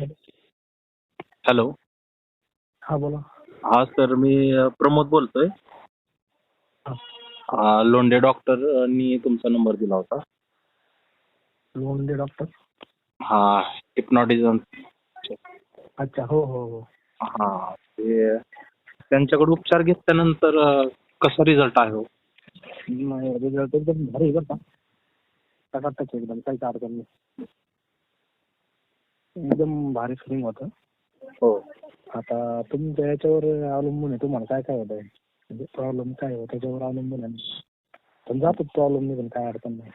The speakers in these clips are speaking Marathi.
हॅलो. हा बोला. हा सर मी अ, प्रमोद बोलतोय. अ, लोंढे डॉक्टरनी तुमचा नंबर दिला होता. लोंढे डॉक्टर? हा हिप्नॉटिझम. अच्छा हो हो हो. हा ते त्यांच्याकडे उपचार घेतल्यानंतर अ, कसा रिझल्ट आहे हो? नाही रिझल्ट एकदम भारी आहे बरं का. टकाटक एकदम काहीच अडचण नाही. एकदम भारी फिलिंग होतं. हो. आता तुमच्या याच्यावर अवलंबून आहे. तुम्हाला काय काय होत आहे? म्हणजे प्रॉब्लेम काय आहे? त्याच्यावर अवलंबून आहे. पण जातो प्रॉब्लेम निघून काय अडचण नाही.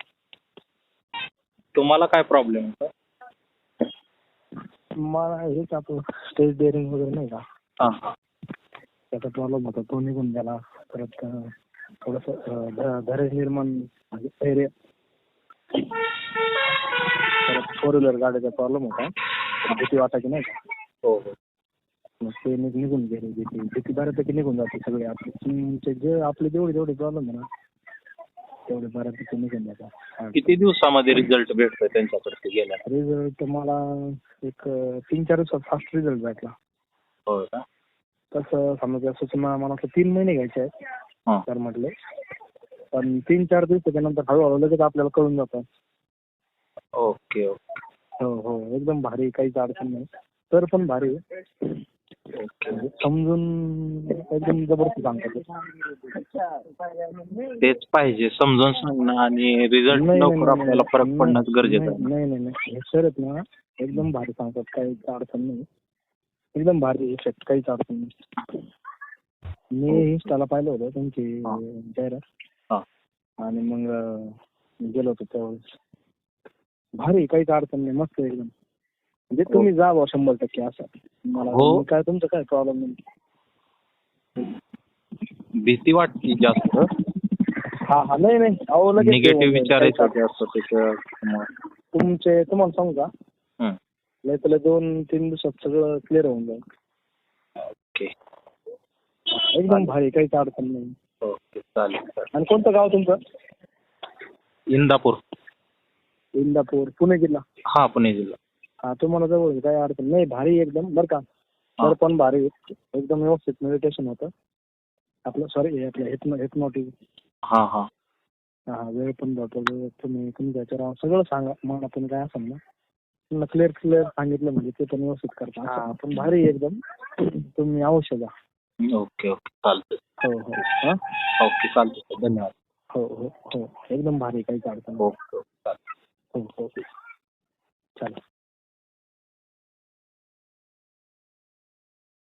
तुम्हाला काय प्रॉब्लेम होता? मला हेच आपलं स्टेज डेअरिंग वगैरे नाही का? हा. हा त्याचा प्रॉब्लेम होता. तो निघून गेला. परत थोडंसं धैर्य निर्माण म्हणजे धैर्य. फोर व्हीलर गाडीचा प्रॉब्लेम होता. भीती वाटायची नाही का? हो हो. मग ते निघ- निघून गेले भीती. भीती बऱ्यापैकी निघून जाते सगळे आपले. तुमचे जे आपले जेवढे जेवढे प्रॉब्लेम आहे ना तेवढे बऱ्यापैकी निघून जातात. किती दिवसामध्ये रिझल्ट भेटतोय त्यांच्याकडे गेल्या रिझल्ट मला एक अं, तीन चार दिवसात फास्ट रिझल्ट भेटला. हो का? तसं समजा सूचना मला वाटतं तीन महिने घ्यायचे आहेत हा. तर म्हटले. पण तीन चार दिवसाच्या नंतर हळूहळू लगेच आपल्याला कळून जातं. Okay okay. हो हो. एकदम भारी काहीच अडचण नाही. तर पण भारी आहे. ओके. म्हणजे समजून एकदम जबरदस्त सांगतात तेच पाहिजे समजून सांगणं आणि रिझल्ट नाही, नाही, लवकर नाही, आपल्याला फरक पडणं गरजेचं नाही आहे. नाही नाही नाही हे सर आहेत ना एकदम भारी सांगतात. काहीच अडचण नाही. एकदम भारी इफेक्ट काहीच अडचण नाही. मी इंस्टाला पाहिलं होतं त्यांची हा. जाहिरात. हा. आणि मग अं, गेलो होतो त्यावेळेस. भारी काहीच अडचण नाही मस्त एकदम. म्हणजे तुम्ही जा बुवा शंभर टक्के असं. मला हो. काय तुमचं काय प्रॉब्लेम नाही. भीती वाटते जास्त. हा हा नाही नाही. अहो लगेच निगेटिव्ह येऊन विचार. येतात. जास्त तुमचे तुम्हाला सांगू का? हं. लय त्याला दोन तीन दिवसात सगळं क्लिअर होऊन जाईल. ओके एकदम भारी काहीच अडचण नाही. ओके चालेल चालेल. आणि कोणतं गाव तुमचं? इंदापूर. इंदापूर पुणे जिल्हा. हा पुणे जिल्हा. हा तुम्हाला जवळ आहे, काही अडचण नाही. भारी एकदम बरं का. तर पण भारी आहे. एकदम व्यवस्थित मेडिटेशन होतं. आपलं सॉरी आपलं हेप्नो हेप्नोटिक हा हा. हा वेळ पण जातो वेळ तुम्ही तुमच्या याच्यावर सगळं सांगा. मनातून काय असेल ना. क्लिअर क्लिअर सांगितलं म्हणजे ते पण व्यवस्थित करता हा. पण भारी आहे एकदम. तुम्ही अवश्य जा. Okay okay. चालतंय. हो हो. हा? ओके चालतंय. धन्यवाद. हो हो हो. एकदम भारी काहीच अडचण नाही. Okay okay. चालतंय हो हो चालेल